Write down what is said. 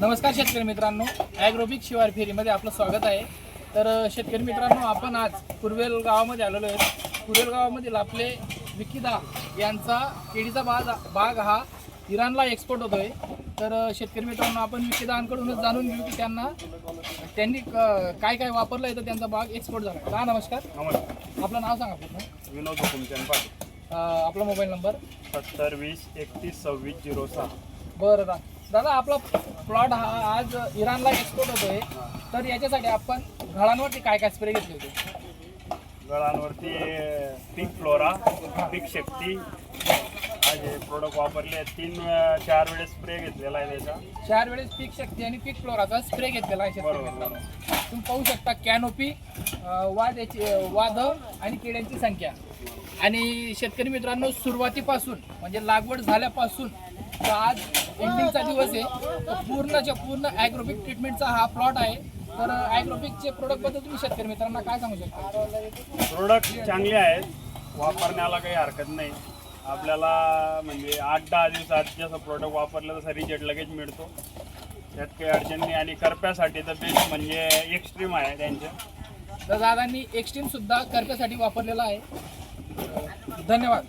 नमस्कार शेतकरी मित्रांनो. ॲग्रोबिक शिवार फेरीमध्ये आपलं स्वागत आहे. तर शेतकरी मित्रांनो आपण आज कुरवेल गावामध्ये आलेलो आहे. कुरवेल गावामधील आपले विकीदा यांचा केळीचा बाग बाग हा इराणला एक्सपोर्ट होतोय. तर अ, शेतकरी मित्रांनो आपण विकीदांकडूनच जाणून घेऊ की त्यांना त्यांनी क- काय काय वापरलं आहे तर त्यांचा बाग एक्सपोर्ट झाला. हा नमस्कार. नमस्कार. आपलं नाव सांगा पूर्ण. विनोद हुकुमचंद पाटील. अ, आपला मोबाईल नंबर. सत्तर वीस एकतीस सव्वीस झिरो सहा. बरं दा. दादा आपला प्लॉट हा आज इराणला एक्सपोर्ट होतोय. तर याच्यासाठी आपण घळांवरती काय काय स्प्रे घेतले होते? गळांवरती पिक फ्लोरा पीक शक्ती हे प्रोडक्ट वापरले आहेत. तीन चार वेळेस स्प्रे घेतलेला आहे त्याचा. चार वेळेस पीक शक्ती आणि पीक फ्लोराचा स्प्रे घेतलेला आहे बरोबर. तुम्ही पाहू शकता कॅनोपी वाद याची वाद आणि किड्यांची संख्या. आणि शेतकरी मित्रांनो सुरुवातीपासून म्हणजे लागवड झाल्यापासून तर आज एंडिंगचा दिवस आहे. तर पूर्णच्या पूर्ण ॲग्रोपिक ट्रीटमेंटचा हा प्लॉट आहे. तर ॲग्रोपिकचे प्रोडक्टबद्दल तुम्ही शेतकरी मित्रांना काय सांगू शकता? प्रोडक्ट चांगले आहेत. वापरण्याला काही हरकत नाही. आपल्याला म्हणजे आठ दहा दिवसात जसं प्रोडक्ट वापरलं तसं रिजल्ट लगेच मिळतो. त्यात काही अडचण नाही. आणि करप्यासाठी तर बेस्ट म्हणजे एक्स्ट्रीम आहे त्यांचे. तर दादांनी एक्स्ट्रीम सुद्धा करप्यासाठी वापरलेला आहे. धन्यवाद.